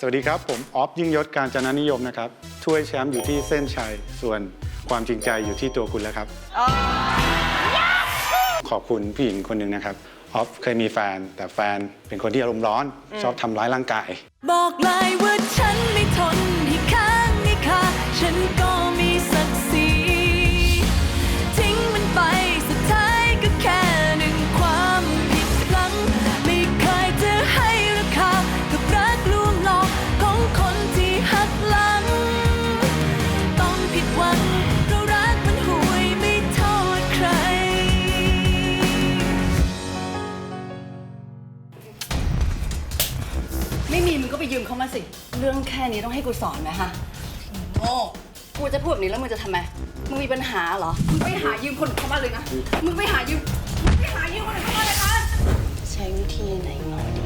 สวัสดีครับ ผมออฟยิ่งยศการจนานิยมนะครับถ้วยแชมป์อยู่ที่เส้นชัย ส่วนความจริงใจอยู่ที่ตัวคุณแล้วครับ ขอบคุณผู้หญิงคนหนึ่งนะครับออฟเคยมีแฟน แต่แฟนเป็นคนที่อารมณ์ร้อน ชอบทำร้ายร่างกาย บอกเลยว่า ก็ไปยืมเขามาสิ เรื่องแค่นี้ต้องให้กูสอนไหมฮะโง่กูจะพูดแบบนี้แล้วมึงจะทำไม มึงมีปัญหาเหรอ มึงไปหายืมคนอื่นเข้ามาเลยนะ มึงไปหายืม มึงไปหายืมคนอื่นเข้ามาเลยนะ ใช้วิธีไหนงอดี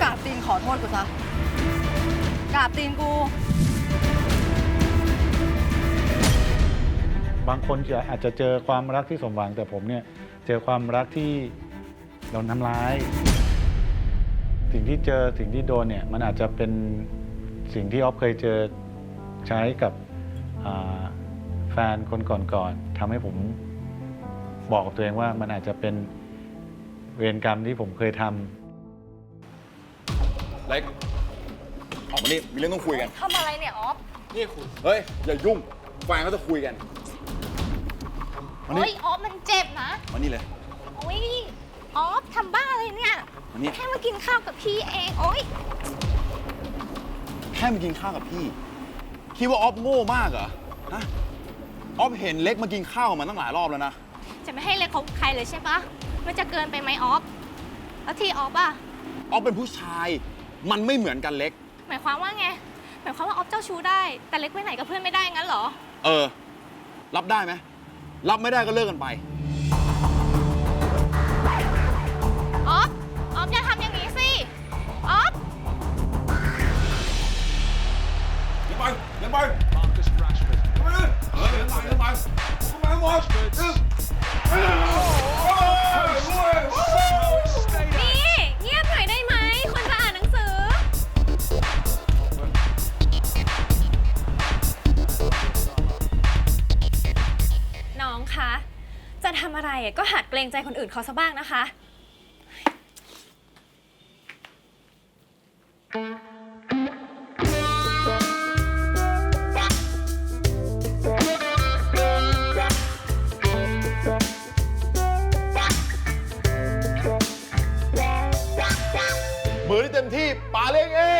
กราบตีนขอโทษกูซะ กราบตีนกู บางคนจะอาจจะเจอความรักที่สมหวังแต่ผมเนี่ยเจอความรักที่โดนทำร้าย สิ่งที่เจอสิ่งที่โดนเนี่ยมันอาจจะเป็นสิ่งที่ออฟเคยเจอใช้กับอ่าแฟนคนก่อนๆทำให้ผมบอกกับตัวเองว่ามันอาจจะเป็นเวรกรรมที่ผมเคยทำเล็กออกมานี่มีเรื่องต้องคุยกัน ทำอะไรเนี่ยออฟ นี่คุณ เฮ้ย อย่ายุ่งแฟนเขาจะคุยกัน มานี่ โอ้ยออฟมันเจ็บนะมานี่เลย โอ้ยออฟทำบ้าอะไรเนี่ย มานี่ แค่มากินข้าวกับพี่เองโอ้ยแค่มากินข้าวกับพี่ คิดว่าออฟโง่มากเหรอฮะออฟเห็นเล็กมากินข้าวกับมันตั้งหลายรอบแล้วนะ จะไม่ให้เล็กคบใครเลยใช่ปะมันจะเกินไปไหมออฟแล้วที่ออฟอะออฟเป็นผู้ชาย มันไม่เหมือนกันเล็ก หมายความว่าไงหมายความว่าออฟเจ้าชู้ได้ แต่เล็กไปไหนกับเพื่อนไม่ได้งั้นเหรอ เออ รับได้ไหม รับไม่ได้ก็เลิกกันไป ออฟออฟอย่าทำอย่างนี้สิออฟยังไปยังไปเข้ามาเลย ทำอะไรอะก็หัดเกรงใจคนอื่นเขาซะบ้างนะคะ มือที่เต็มที่ป่าเล้งเอง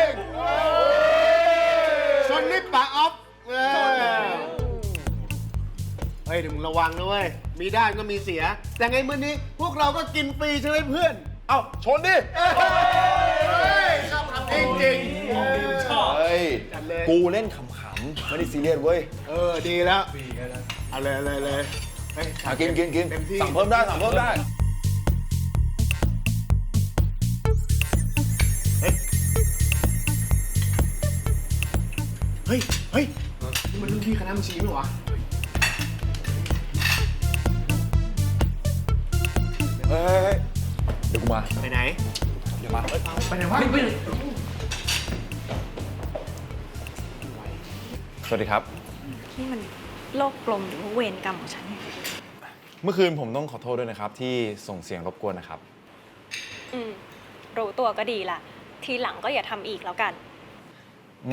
เฮ้ยเดี๋ยวมึงระวังนะเว้ย มีได้ก็มีเสีย แต่ไงมื้อนี้ พวกเราก็กินฟรีใช่ไหมเพื่อน เอ้าชนดิชอบทำจริงจริงๆเฮ้ยจัดเลยกูเล่นขำๆ ไม่ได้ซีเรียสเว้ย เออ ดีแล้วเอาเลยเอาเลยเอาเลยเฮ้ยอะกินกินกินเต็มที่สั่งเพิ่มได้สั่งเพิ่มได้เฮ้ย เฮ้ย นี่มันรุ่นพี่คณะบัญชีไหมวะ เฮ้ยเดี๋ยวกูมา ไปไหน เดี๋ยวมา ไปไหนวะไปไหนสวัสดีครับนี่มันโลกกลมหรือว่าเวรกรรมของฉันเนี่ยเมื่อคืนผมต้องขอโทษด้วยนะครับ ที่ส่งเสียงรบกวนนะครับ อืม รู้ตัวก็ดีละ ทีหลังก็อย่าทำอีกแล้วกัน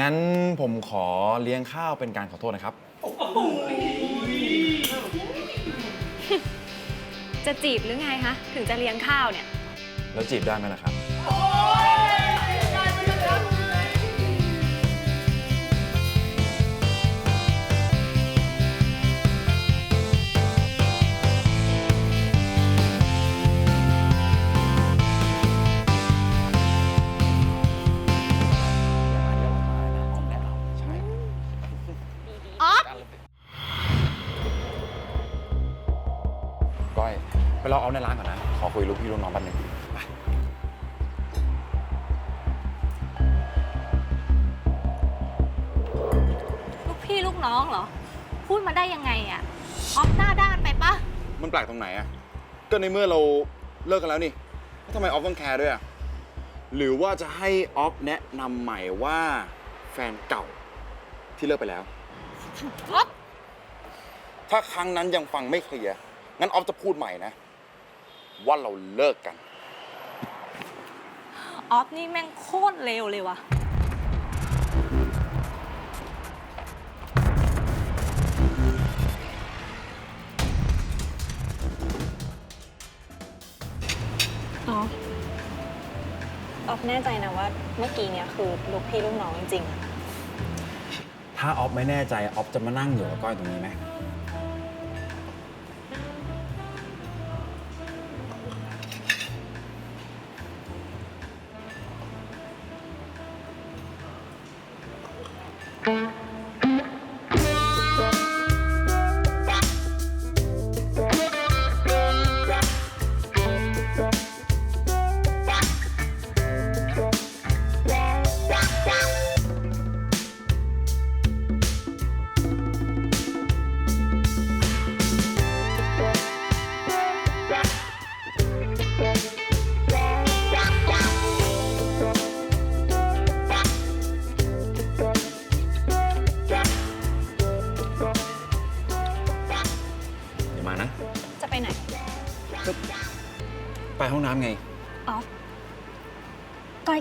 งั้นผมขอเลี้ยงข้าวเป็นการขอโทษนะครับ จะจีบหรือไงคะ ถึงจะเลี้ยงข้าวเนี่ย แล้วจีบได้ไหมล่ะครับ ไปรอเอาในร้านก่อนนะ ขอคุยลูกพี่ลูกน้องแป๊บนึงไปลูกพี่ลูกน้องเหรอ พูดมาได้ยังไงอะออฟหน้าด้านไปปะมันแปลกตรงไหนอะก็ในเมื่อเราเลิกกันแล้วนี่แล้วทำไมออฟต้องแคร์ด้วยอะหรือว่าจะให้ออฟแนะนำใหม่ว่าแฟนเก่าที่เลิกไปแล้ว ออฟถ้าครั้งนั้นยังฟังไม่เคลียร์งั้นออฟจะพูดใหม่นะ ว่าเราเลิกกัน ออฟนี่แม่งโคตรเลวเลยว่ะอ๋อออฟแน่ใจนะว่าเมื่อกี้เนี่ยคือลูกพี่ลูกน้องจริงๆอะถ้าออฟไม่แน่ใจออฟจะมานั่งอยู่กับก้อยตรงนี้ไหม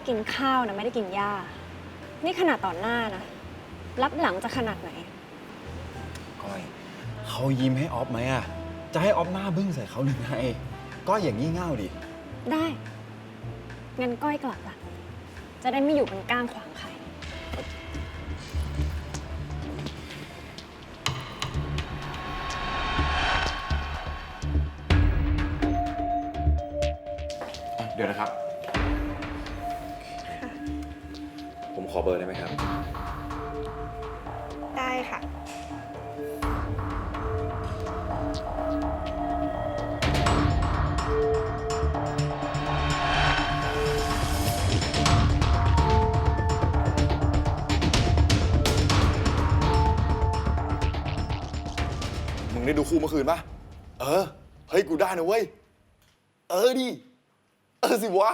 ก้อยกินข้าวนะไม่ได้กินหญ้า นี่ขนาดต่อหน้านะ รับหลังจะขนาดไหน ก้อยเขายิ้มให้ออฟไหมอะจะให้ออฟหน้าบึ้งใส่เขาหรือไงก้อยอย่างงี่เง่าดิ ได้ งั้นก้อยกลับละจะได้ไม่อยู่เป็นก้างขวางใคร เดี๋ยวนะครับ ขอเบอร์ได้ไหมครับ ได้ค่ะ มึงได้ดูคู่เมื่อคืนปะเออ เฮ้ย กูได้นะเว้ย เออดิ เออสิวะ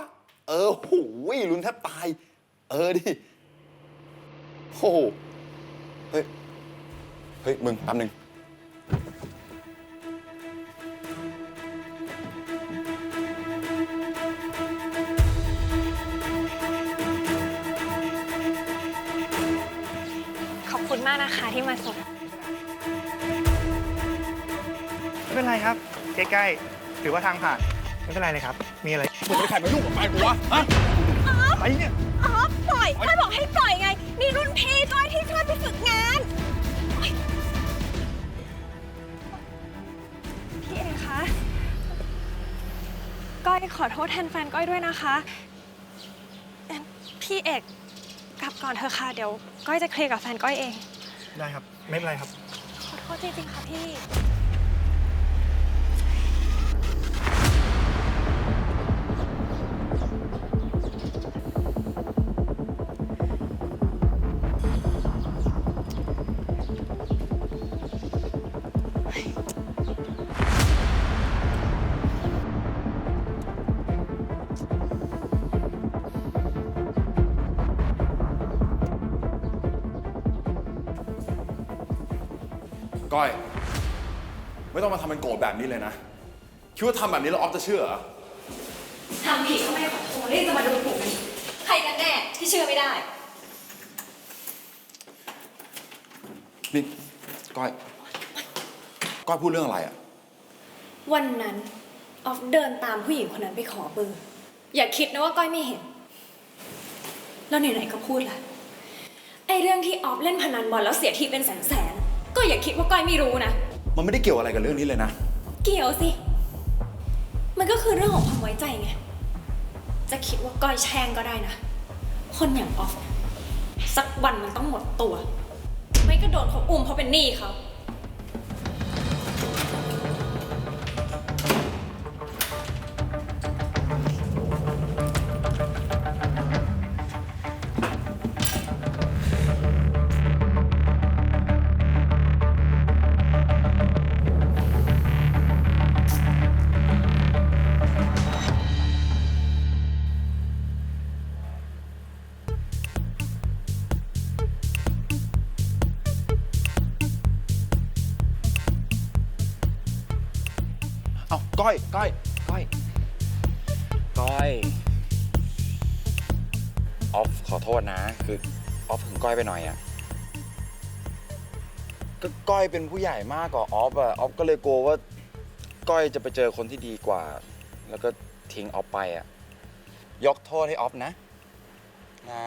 เออโหยลุ้นแทบตาย เออดิ โอ้โหเฮ้ย เฮ้ย มึงแป๊บนึง ขอบคุณมากนะคะที่มาส่ง ไม่เป็นไรครับใกล้ๆถือว่าทางผ่าน ไม่เป็นไรเลยครับ มีอะไร มึงไม่ใครมายุ่งกับแฟนกูวะฮะไปเนี่ยออฟปล่อยก้อยบอกให้ปล่อย ไงนี่รุ่นพี่ก้อยที่ช่วยไปฝึกงานโอ๊ยพี่เอกคะ ก้อยขอโทษแทนแฟนก้อยด้วยนะคะเอิ่มพี่เอกกลับก่อนเถอะค่ะ เดี๋ยว ก้อยจะเคลียร์กับแฟนก้อยเอง ได้ครับ ไม่เป็นไรครับ ขอโทษจริงๆค่ะพี่ แบบนี้เลยนะ คิดว่าทำแบบนี้แล้วออฟจะเชื่อเหรอทำผิดก็ไม่ขอโทษนี่จะมาดูถูกกันใครกันแน่ที่เชื่อไม่ได้ นี่ก้อย ก้อยพูดเรื่องอะไรอะวันนั้นออฟเดินตามผู้หญิงคนนั้นไปขอเบอร์อย่าคิดนะว่าก้อยไม่เห็น แล้วไหนๆก็พูดละไอเรื่องที่ออฟเล่นพนันบอลแล้วเสียทีเป็นแสนๆก็อย่าคิดว่าก้อยไม่รู้นะ มันไม่ได้เกี่ยวอะไรกับเรื่องนี้เลยนะ เกี่ยวสิ มันก็คือเรื่องของความไว้ใจไง จะคิดว่าก้อยแช่งก็ได้นะ คนอย่างออฟสักวันมันต้องหมดตัว ไม่ก็โดนเขาอุ้มเพราะเป็นหนี้เขา ก้อยก้อยก้อยก้อยออฟขอโทษนะ คือออฟถึงก้อยไปหน่อยอะก็ก้อยเป็นผู้ใหญ่มากกว่าออฟอะออฟก็เลยกลัวว่า ก้อยจะไปเจอคนที่ดีกว่า แล้วก็ทิ้งออฟไปอะยกโทษให้ออฟนะ นะ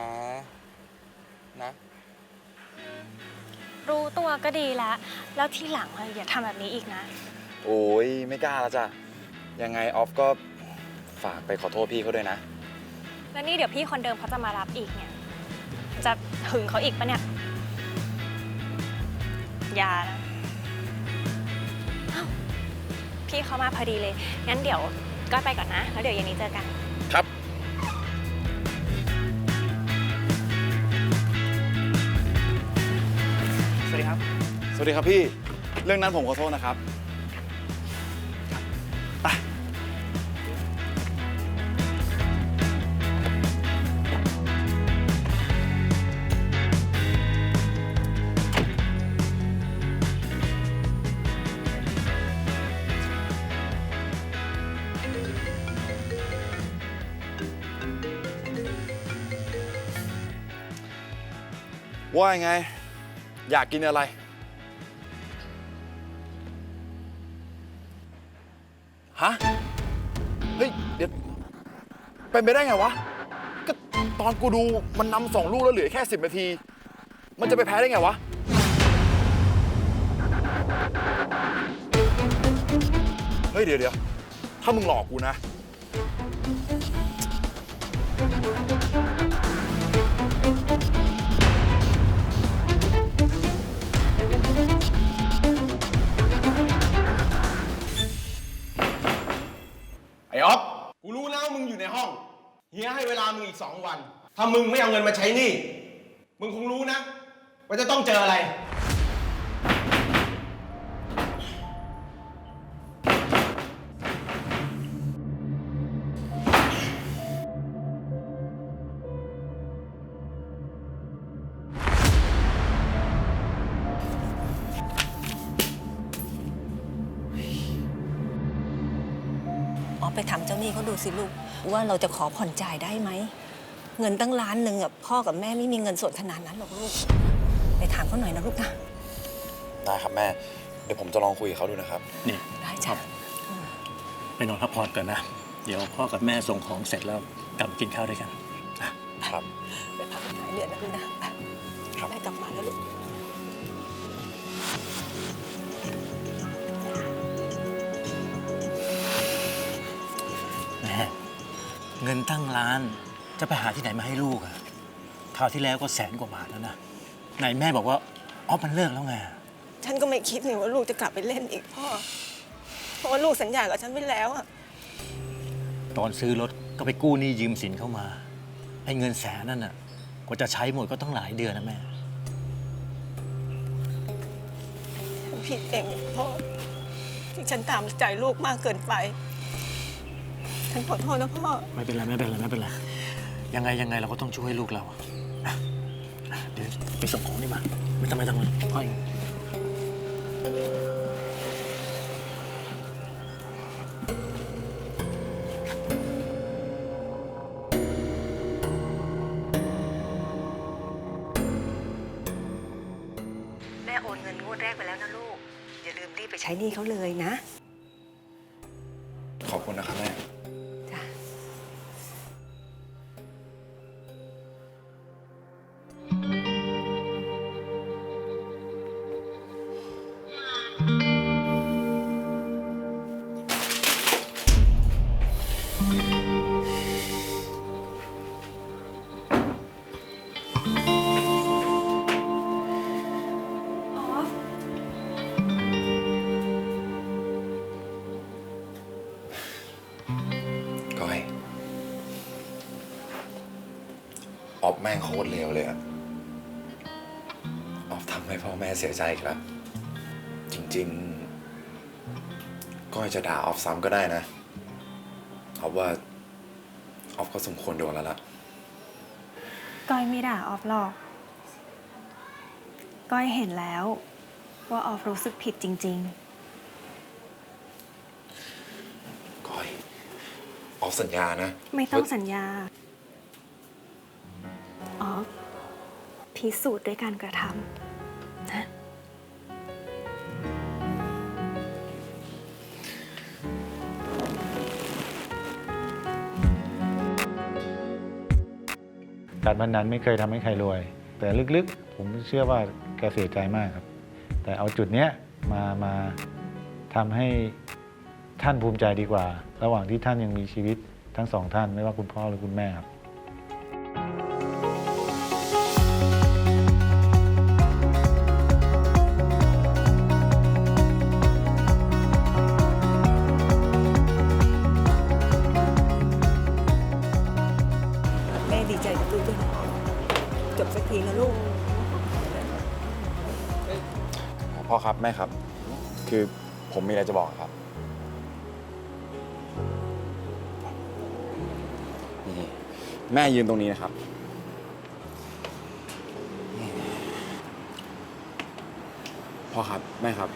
นะ รู้ตัวก็ดีแล้ว แล้วทีหลังอะอย่าทำแบบนี้อีกนะ โอ้ยไม่กล้าแล้วจ้ะ ยังไงออฟก็ฝากไปขอโทษพี่เขาด้วยนะ แล้วนี่เดี๋ยวพี่คนเดิมเขาจะมารับอีกเนี่ย จะหึงเขาอีกปะเนี่ย อย่านะเอ้าพี่เขามาพอดีเลย งั้นเดี๋ยวก้อยไปก่อนนะ แล้วเดี๋ยวเย็นนี้เจอกัน ครับ สวัสดีครับ สวัสดีครับพี่ เรื่องนั้นผมขอโทษนะครับ ว่ายังไง อยากกินอะไร ฮะ เฮ้ย เดี๋ยวเป็นไปได้ไงวะ ก็ตอนกูดูมันนำสองลูกแล้วเหลือแค่สิบนาที มันจะไปแพ้ได้ไงวะ เฮ้ย เดี๋ยวเดี๋ยวถ้ามึงหลอกกูนะ เฮียให้เวลามึงอีกสองวัน ถ้ามึงไม่เอาเงินมาใช้หนี้มึงคงรู้นะว่าจะต้องเจออะไร ว่าเราจะขอผ่อนจ่ายได้ไหม เงินตั้งล้านหนึ่งอะพ่อกับแม่ไม่มีเงินสดขนาดนั้นหรอกลูก ไปถามเขาหน่อยนะลูกนะได้ครับแม่ เดี๋ยวผมจะลองคุยกับเขาดูนะครับ นี่ได้จ้ะไปนอนพักผ่อนก่อนนะ เดี๋ยวพ่อกับแม่ส่งของเสร็จแล้วกลับมากินข้าวด้วยกันอะครับ ไปพักหายเหนื่อยนะลูกนะไปครับ แม่กลับมาแล้วลูก เงินตั้งล้าน จะไปหาที่ไหนมาให้ลูกอะคราวที่แล้วก็แสนกว่าบาทแล้วนะไหนแม่บอกว่าอ๋อมันเลิกแล้วไงฉันก็ไม่คิดเลยว่าลูกจะกลับไปเล่นอีกพ่อ เพราะว่าลูกสัญญากับฉันไว้แล้วอะตอนซื้อรถก็ไปกู้หนี้ยืมสินเข้ามาไอ้เงินแสนนั่นน่ะกว่าจะใช้หมดก็ต้องหลายเดือนนะแม่ ฉันผิดเองพ่อที่ฉันตามใจลูกมากเกินไป ฉันขอโทษนะพ่อ ไม่เป็นไรไม่เป็นไรไม่เป็นไรยังไงยังไงเราก็ต้องช่วยลูกเราอะอะเดี๋ยวไปส่งของนี่มาไม่ต้องไม่ต้องเลยพ่อเอง โคตรเลวเลยอะออฟทำให้พ่อแม่เสียใจอีกแล้วจริงๆ ก้อยจะด่าออฟซ้ำก็ได้นะออฟว่าออฟก็สมควรโดนแล้วล่ะ ก้อยไม่ด่าออฟหรอก ก้อยเห็นแล้ว ว่าออฟรู้สึกผิดจริงๆอฟสัญญานะไม่ต้องสัญญา พิสูจน์ด้วยการกระทำนะการพนันไม่เคยทำให้ใครรวย แต่ลึกๆ ผมเชื่อว่าแกเสียใจมากครับ แต่เอาจุดเนี้ยมามาทำให้ท่านภูมิใจดีกว่า ระหว่างที่ท่านยังมีชีวิตทั้งสองท่าน ไม่ว่าคุณพ่อหรือคุณแม่ครับ ครับแม่ครับ คือผมมีอะไรจะบอกครับ นี่แม่ยืนตรงนี้นะครับ พ่อครับ แม่ครับ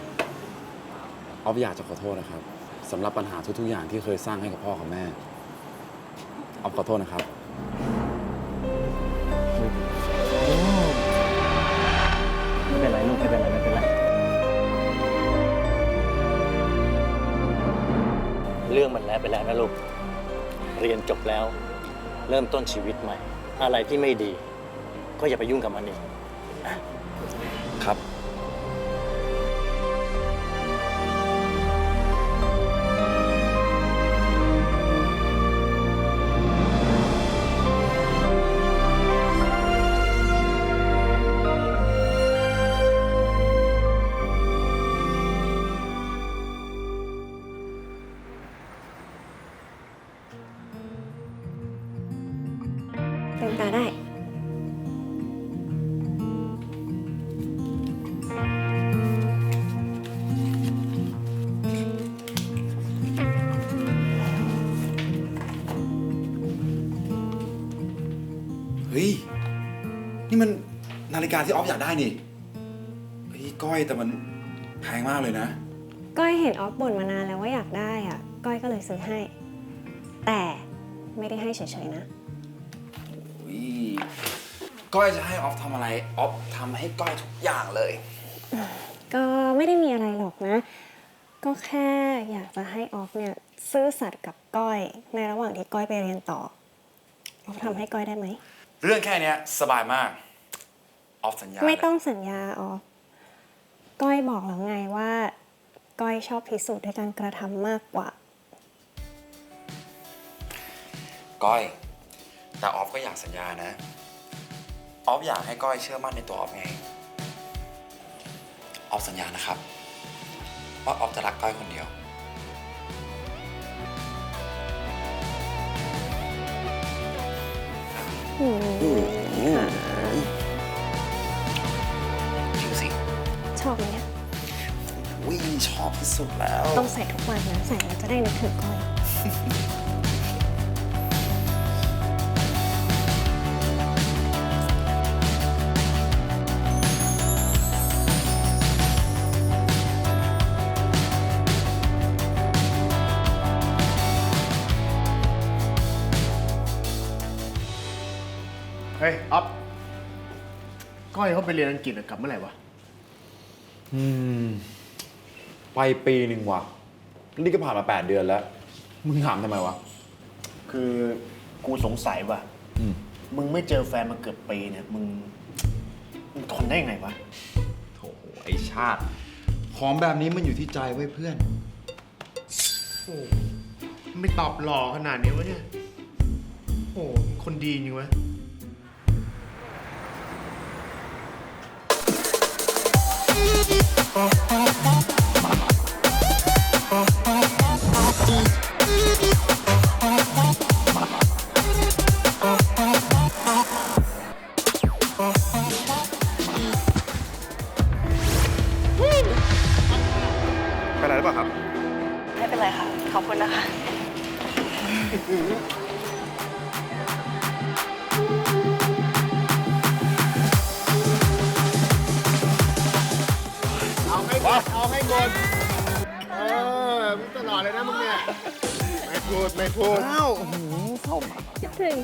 ออฟอยากจะขอโทษนะครับสำหรับปัญหาทุกๆอย่างที่เคยสร้างให้กับพ่อกับแม่ออฟขอโทษนะครับ เรื่องมันแล้วไปแล้วนะลูก เรียนจบแล้ว เริ่มต้นชีวิตใหม่ อะไรที่ไม่ดี ก็อย่าไปยุ่งกับมันอีกครับ เฮ้ย นี่มันนาฬิกาที่ออฟอยากได้นี่เฮ้ยก้อยแต่มันแพงมากเลยนะ ก้อยเห็นออฟบ่นมานานแล้วว่าอยากได้อะ ก้อยก็เลยซื้อให้ แต่ไม่ได้ให้เฉยๆนะ อุ๊ยก้อยจะให้ออฟทำอะไร ออฟทำให้ก้อยทุกอย่างเลย ก็ไม่ได้มีอะไรหรอกนะ ก็แค่อยากจะให้ออฟเนี่ยซื่อสัตย์กับก้อยในระหว่างที่ก้อยไปเรียนต่อออฟทำให้ก้อยได้ไหม เรื่องแค่เนี้ยสบายมาก ออฟสัญญาไม่ต้องเลยสัญญาออฟก้อยบอกแล้วไงว่า ก้อยชอบพิสูจน์ด้วยการกระทำมากกว่า ก้อย แต่ออฟก็อยากสัญญานะ ออฟอยากให้ก้อยเชื่อมั่นในตัวออฟไง ออฟสัญญานะครับ ว่าออฟจะรักก้อยคนเดียว อืมค่ะจริงสิชอบไหมเนี่ยวิ่งชอบที่สุดแล้ว ต้องใส่ทุกวันนะ ใส่แล้วจะได้นึกถึงก้อย เฮ้ยออฟก้อยเขาไปเรียนอังกฤษอะกลับเมื่อไหร่วะ อืม ไปปีหนึ่งว่ะ นี่ก็ผ่านมา 8 เดือนแล้ว มึงถามทำไมวะ คือกูสงสัยว่ะ อืม มึงไม่เจอแฟนมาเกือบปีเนี่ย มึง มึงทนได้ยังไงวะ โถไอชาติ ของแบบนี้มันอยู่ที่ใจไว้ยเพื่อน โอ้ไม่ตอบหล่อขนาดนี้วะเนี่ย โอ้คนดีจริงวะ ไป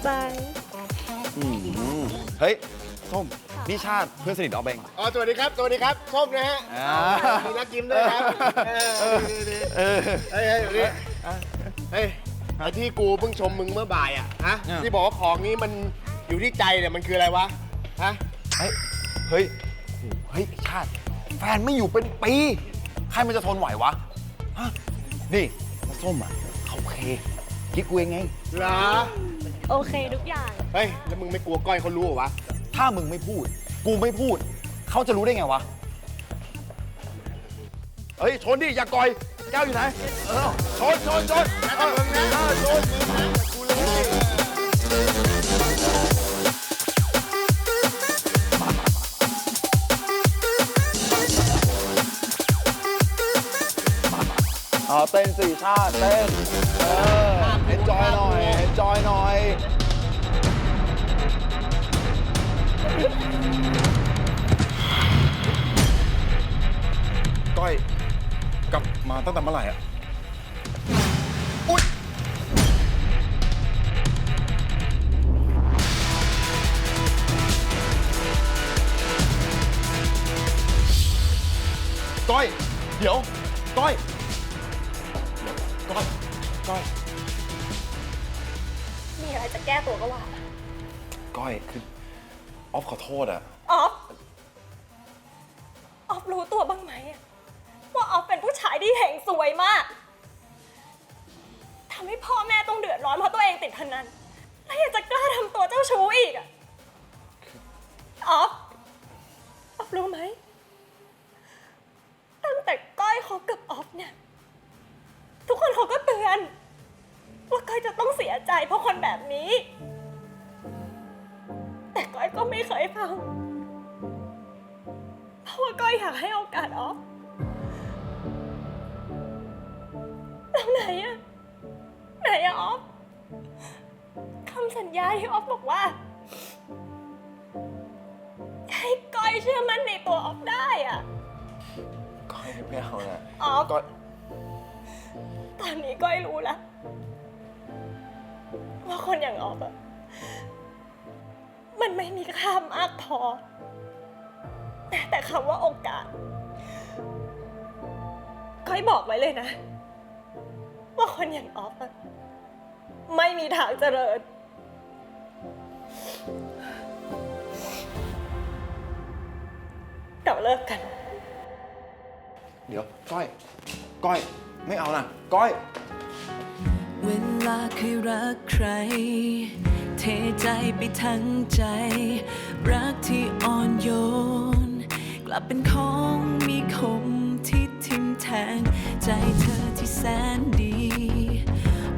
คิดถึงจังอื้อหือเฮ้ย ส้มนี่ชาติเพื่อนสนิทออฟเอง อ๋อสวัสดีครับ สวัสดีครับ ส้มนะฮะอ่า มีนักยิ้มด้วยครับเออดีดีเออ เฮ้ยเฮ้ยเดี๋ยวนี้เฮ้ยไอ้ที่กูเพิ่งชมมึงเมื่อบ่ายอะ ฮะเนี่ยที่บอกว่าของนี้มันอยู่ที่ใจเนี่ยมันคืออะไรวะ ฮะ เฮ้ย เฮ้ยเฮ้ยชาติ แฟนไม่อยู่เป็นปีใครมันจะทนไหววะฮะนี่แล้วส้มอะเขาโอเคคิดกูเองไง เหรอ โอเคทุกอย่าง เฮ้ย แล้วมึงไม่กลัวก้อยเขารู้เหรอวะ ถ้ามึงไม่พูด กูไม่พูด เขาจะรู้ได้ไงวะ เฮ้ย ชนดิ อย่าก่อยแก้วอยู่ไหน เออ ชนชนชนเออเออชนมึงนะกูเลยอ๋อเต้นสี่ชาติเต้น เออ เอนจอยหน่อยเอน จอยหน่อยก้อยกลับมาตั้งแต่เมื่อไหร่อะ ออฟออฟรู้ไหม แต่แต่คำว่าโอกาสก้อยบอกไว้เลยนะ ว่าคนอย่างออฟอะไม่มีทางเจริญ เราเลิกกัน เดี๋ยว ก้อย ก้อย ไม่เอานะก้อย เวลาเคยรักใคร เทใจไปทั้งใจ รักที่อ่อนโยน กลับเป็นของมีคมที่ทิ่มแทง ใจเธอที่แสนดี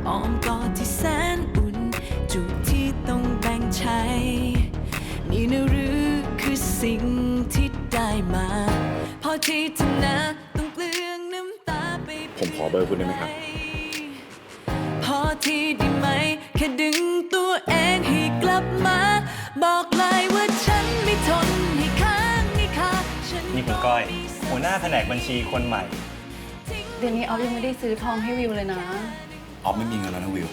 อ้อมกอดที่แสนอุ่นจูบที่ต้องแบ่งใช้ นี่นะหรือคือสิ่งที่ได้มา พอที่เธอนะต้องเปลืองน้ำตาไปผมขอเบอร์คุณได้ไหมครับ พอทีได้ไหม แค่ดึงตัวเองให้กลับมา บอกเลยว่าฉันไม่ทน นนี่คุณก้อย หัวหน้าแผนกบัญชีคนใหม่ เดือนนี้ออฟยังไม่ได้ซื้อทองให้วิวเลยนะ ออฟไม่มีเงินแล้วนะวิว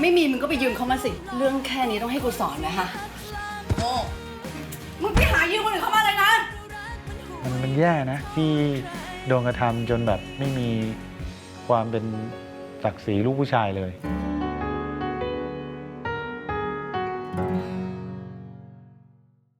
ไม่มีมึงก็ไปยืมเขามาสิ เรื่องแค่นี้ต้องให้กูสอนไหมฮะโอ้มึงไปหายืมคนอื่นเขามาเลยนะ มันมันแย่นะ ที่โดนกระทำจนแบบไม่มีความเป็นศักดิ์ศรีลูกผู้ชายเลยโ